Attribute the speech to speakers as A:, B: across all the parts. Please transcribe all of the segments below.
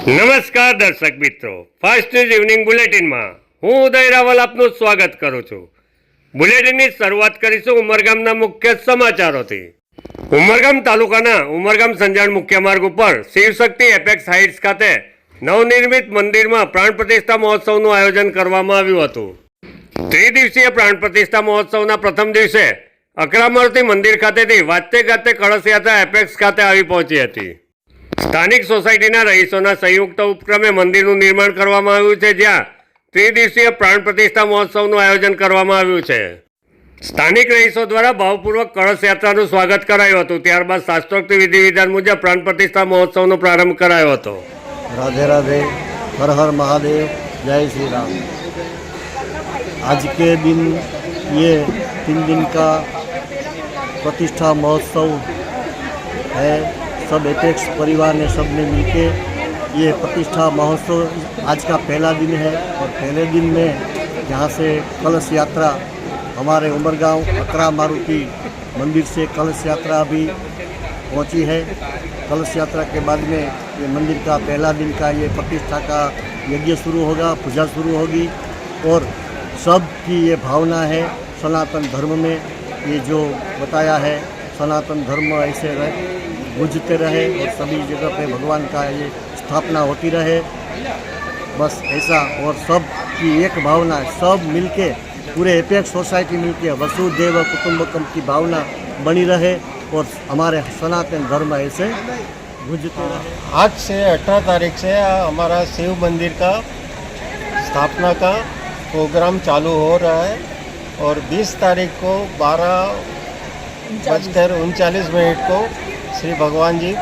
A: નમસ્કાર દર્શક મિત્રો. ફાસ્ટ ન્યૂઝ ઇવનિંગ બુલેટિનમાં હું ઉદય રાવલ આપનું સ્વાગત કરું છું. બુલેટિનની શરૂઆત કરીશું ઉમરગામના મુખ્ય સમાચારોથી. ઉમરગામ તાલુકાના ઉમરગામ સંજાણ મુખ્ય માર્ગ ઉપર શિવશક્તિ એપેક્સ હાઇટ્સ ખાતે નવનિર્મિત મંદિરમાં પ્રાણ પ્રતિષ્ઠા મહોત્સવનું આયોજન કરવામાં આવ્યું હતું. ત્રિદિવસીય પ્રાણ પ્રતિષ્ઠા મહોત્સવના પ્રથમ દિવસે અકરામરથી મંદિર ખાતેથી વાતે ગાતે કળશ યાત્રા એપેક્સ ખાતે આવી પહોંચી હતી. સ્થાનિક સોસાયટીના રહીશોના સંયુક્ત ઉપક્રમે મંદિરનું નિર્માણ કરવામાં આવ્યું છે જ્યાં ત્રિદિવસીય પ્રાણ પ્રતિષ્ઠા મહોત્સવનું આયોજન કરવામાં આવ્યું છે સ્થાનિક રહીશો દ્વારા ભાવપૂર્વક કળશ યાત્રાનું સ્વાગત કરાયું હતું ત્યારબાદ શાસ્ત્રોક્ત વિધિ વિધાન મુજબ પ્રાણ પ્રતિષ્ઠા મહોત્સવનો પ્રારંભ કરાયો હતો
B: राधे राधे हर हर महादेव जय श्री राम आज के दिन ये तीन दिन का प्रतिष्ठा महोत्सव है सब एपेक्स परिवार ने सबने मिलके ये प्रतिष्ठा महोत्सव आज का पहला दिन है और पहले दिन में यहाँ से कलश यात्रा हमारे उमरगांव अकरा मारुति मंदिर से कलश यात्रा अभी पहुँची है। कलश यात्रा के बाद में ये मंदिर का पहला दिन का ये प्रतिष्ठा का यज्ञ शुरू होगा, पूजा शुरू होगी और सब की ये भावना है सनातन धर्म में। ये जो बताया है, सनातन धर्म ऐसे रहे गुजते रहे और सभी जगह पे भगवान का ये स्थापना होती रहे। बस ऐसा और सब की एक भावना, सब मिलके, पूरे एपेक्स सोसाइटी मिलके, वसुदेव कुटुंबकम की भावना बनी रहे और हमारे सनातन धर्म ऐसे गुजते रहे।
C: आज से 18 तारीख से हमारा शिव मंदिर का स्थापना का प्रोग्राम चालू हो रहा है और 20 तारीख को बारह बजकर उनचालीस मिनट को श्री भगवान जी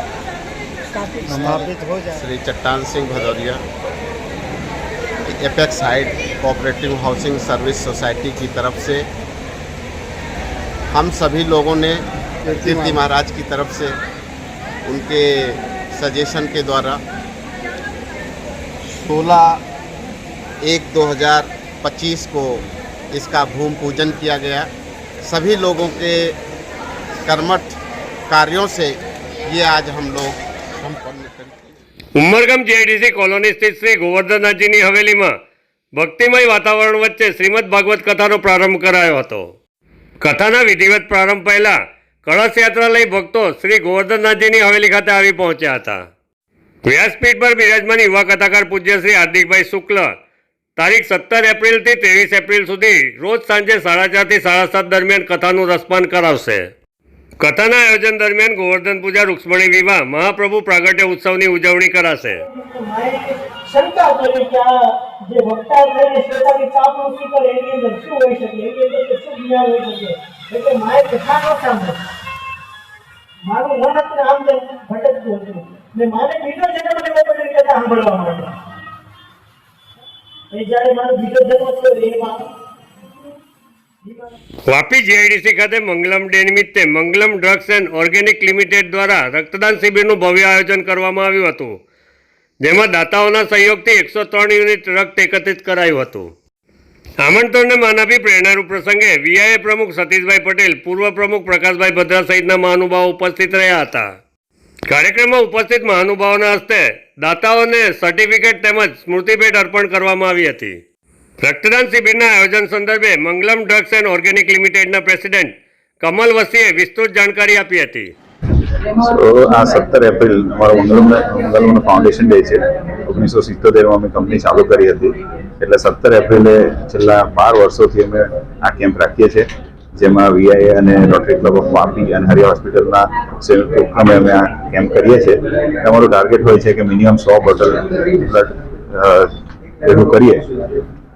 C: स्थापित हो जाए।
D: Shri Chattan Singh Bhadauria apex height cooperative housing service society की तरफ़ से हम सभी लोगों ने कीर्ति महाराज की तरफ़ से उनके सजेशन के द्वारा 16 एक 2025 को इसका भूमि पूजन किया गया। सभी लोगों के कर्मठ कार्यों से ये आज हम लोग संपन्न करेंगे
A: ઉમરગામ જીઆઈડીસી કોલોની સ્થિત શ્રી ગોવર્ધનનાથજીની હવેલીમાં ભક્તિમય વાતાવરણ વચ્ચે શ્રીમદ ભાગવત કથાનો પ્રારંભ કરાયો હતો કથાના વિધિવત પ્રારંભ પહેલા કળશ યાત્રા લઈ ભક્તો શ્રી ગોવર્ધનનાથજીની હવેલી ખાતે આવી પહોંચ્યા હતા વ્યાસપીઠ પર બિરાજમાન યુવા કથાકાર પૂજ્ય શ્રી હાર્દિકભાઈ શુક્લ તારીખ સત્તર એપ્રિલથી ત્રેવીસ એપ્રિલ સુધી રોજ સાંજે સાડા ચારથી સાડા સાત દરમિયાન કથાનું રસપાન કરાવશે કથાના આયોજન દરમિયાન ગોવર્ધન પૂજા, રૂક્ષ્મણી વિવાહ, મહાપ્રભુ પ્રાગટ્ય ઉત્સવની ઉજવણી કરાશે.
E: મારે મન હતું આમ ભટકતું હતું. ને મારે બીજો જન્મ સાંભળવા માટે. એ મારો બીજો જન્મ થયો એમાં
A: વાપી જીઆઈડીસી ખાતે મંગલમ ડે નિમિત્તે Mangalam drugs and organic limited દ્વારા રક્તદાન શિબિરનું ભવ્ય આયોજન કરવામાં આવ્યું હતું. જેમાં દાતાઓના સહયોગથી એકસો ત્રણ યુનિટ રક્ત એકત્રિત કરાયું હતું. આમંત્રણને માન આપી પ્રેરણારૂપ પ્રસંગે વીઆઈએ પ્રમુખ સતીશભાઈ પટેલ, પૂર્વ પ્રમુખ પ્રકાશભાઈ ભદ્રા સહિતના મહાનુભાવો ઉપસ્થિત રહ્યા હતા. કાર્યક્રમમાં ઉપસ્થિત મહાનુભાવોના હસ્તે દાતાઓને સર્ટિફિકેટ તેમજ સ્મૃતિભેટ અર્પણ કરવામાં આવી હતી. રક્તદાન શિબિરના આયોજન સંદર્ભે મંગલમ ડ્રગ્સ એન્ડ ઓર્ગેનિક લિમિટેડના પ્રેસિડેન્ટ કમલ વસીએ વિસ્તૃત જાણકારી આપી હતી.
F: આ સત્તર એપ્રિલ અમારો મંગલમ મંગલમનો ફાઉન્ડેશન ડે છે. ઓગણીસો સિત્તોતેરમાં અમે કંપની ચાલુ કરી હતી. એટલે સત્તર એપ્રિલે છેલ્લા બાર વર્ષોથી અમે આ કેમ્પ રાખીએ છીએ, જેમાં વીઆઈએ અને રોટરી ક્લબ ઓફ વાપી અને હરિયા હોસ્પિટલના સંયુક્ત ઉપક્રમે અમે આ કેમ્પ કરીએ છીએ. અમારું ટાર્ગેટ હોય છે કે મિનિમમ સો બોટલ બ્લડ ભેગું કરીએ.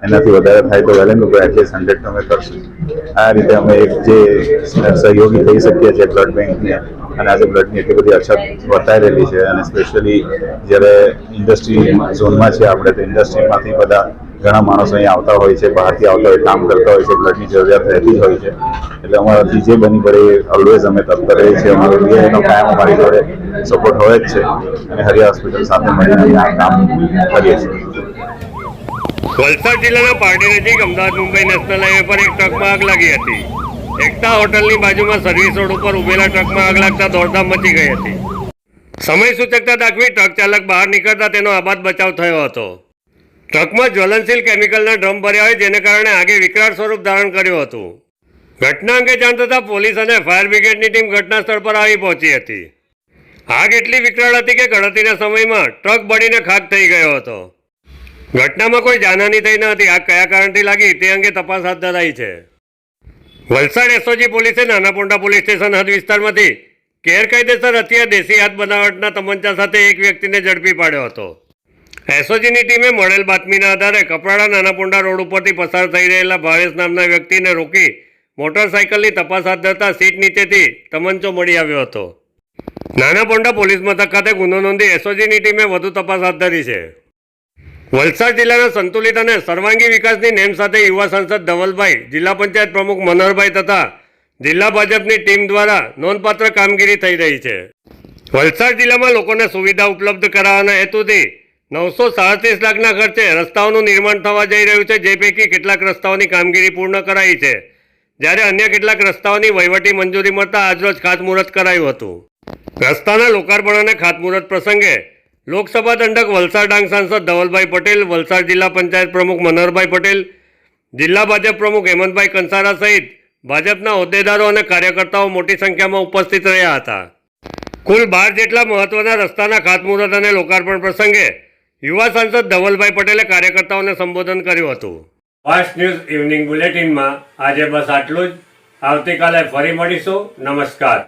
F: એનાથી વધારે થાય તો વેલેન્ડ ઉપર એટલીસ્ટ હંડ્રેડ અમે કરશું. આ રીતે અમે એક જે સહયોગી થઈ શકીએ છીએ બ્લડ બેંકને અને આજે બ્લડની એટલી બધી અછત વર્તાઈ રહેલી છે, અને સ્પેશિયલી જ્યારે ઇન્ડસ્ટ્રી ઝોનમાં છે આપણે, તો ઇન્ડસ્ટ્રીમાંથી બધા ઘણા માણસો અહીંયા આવતા હોય છે, બહારથી આવતા હોય, કામ કરતા હોય છે બ્લડની જરૂરિયાત રહેતી હોય છે. એટલે અમારાથી જે બની પડે ઓલવેઝ અમે તત્પર રહીએ છીએ. અમારો બીઆઈનો કાયમ અમારી જોડે સપોર્ટ હોય જ છે, અને હરિયા હોસ્પિટલ સાથે મળીને આ કામ કરીએ છીએ.
A: વલસાડ જિલ્લાના પારડી નજીક અમદાવાદ, મુંબઈ નેશનલ હાઈવે પર એક ટ્રકમાં આગ લાગી હતી. એકતા હોટલની બાજુમાં સર્વિસ રોડ ઉપર ઉભેલા ટ્રકમાં આગ લાગતા દોડધામ મચી ગઈ હતી. સમય સૂચકતા દાખવી ટ્રક ચાલક બહાર નીકળતા તેનો આબાદ બચાવ થયો હતો. ટ્રકમાં જ્વલનશીલ કેમિકલના ડ્રમ ભર્યા હોય જેને કારણે આગે વિકરાળ સ્વરૂપ ધારણ કર્યું હતું. ઘટના અંગે જાણ થતાં પોલીસ અને ફાયર બ્રિગેડની ટીમ ઘટના સ્થળ પર આવી પહોંચી હતી. આગ એટલી વિકરાળ હતી કે ગણતરીના સમયમાં ટ્રક બળીને ખાક થઈ ગયો હતો. ઘટનામાં કોઈ જાનહાની થઈ ન હતી. આગ કયા કારણથી લાગી? તે અંગે તપાસ હાથ ધરાઈ છે. વલસાડ એસઓજી પોલીસે નાનાપોંડા પોલીસ સ્ટેશન હદ વિસ્તારમાંથી ગેરકાયદેસર હથિયાર દેશી હાથ બનાવટના તમંચા સાથે એક વ્યક્તિને ઝડપી પાડ્યો હતો. એસઓજીની ટીમે મળેલ બાતમીના આધારે કપરાડા નાનાપોંડા રોડ ઉપરથી પસાર થઈ રહેલા ભાવેશ નામના વ્યક્તિને રોકી મોટરસાયકલની તપાસ હાથ ધરતા સીટ નીચેથી તમંચો મળી આવ્યો હતો. નાનાપોંડા પોલીસ મથક ખાતે ગુનો નોંધી એસઓજીની ટીમે વધુ તપાસ હાથ ધરી છે. વલસાડ જિલ્લાના સંતુલિત અને સર્વાંગી વિકાસની નેમ સાથે યુવા સાંસદ ધવલભાઈ, જિલ્લા પંચાયત પ્રમુખ મનોહરભાઈ તથા જિલ્લા ભાજપની ટીમ દ્વારા નોંધપાત્ર કામગીરી થઈ રહી છે. વલસાડ જિલ્લામાં લોકોને સુવિધા ઉપલબ્ધ કરાવવાના હેતુથી નવસો સાડત્રીસ લાખના ખર્ચે રસ્તાઓનું નિર્માણ થવા જઈ રહ્યું છે, જે પૈકી કેટલાક રસ્તાઓની કામગીરી પૂર્ણ કરાઈ છે. જ્યારે અન્ય કેટલાક રસ્તાઓની વહીવટી મંજૂરી મળતા આજરોજ ખાતમુહૂર્ત કરાયું હતું. રસ્તાના લોકાર્પણ અને ખાતમુહૂર્ત પ્રસંગે લોકસભા દંડક વલસાડ ડાંગ સાંસદ ધવલભાઈ પટેલ, વલસાડ જિલ્લા પંચાયત પ્રમુખ મનોહરભાઈ પટેલ, જિલ્લા ભાજપ પ્રમુખ હેમંતભાઈ કંસારા સહિત ભાજપના હોદ્દેદારો અને કાર્યકર્તાઓ મોટી સંખ્યામાં ઉપસ્થિત રહ્યા હતા. કુલ બાર જેટલા મહત્વના રસ્તાના ખાતમુહૂર્ત અને લોકાર્પણ પ્રસંગે યુવા સાંસદ ધવલભાઈ પટેલે કાર્યકર્તાઓને સંબોધન કર્યું હતું. ફાસ્ટ ન્યૂઝ ઇવનિંગ બુલેટિનમાં આજે બસ આટલું જ. આવતીકાલે ફરી મળીશું. નમસ્કાર.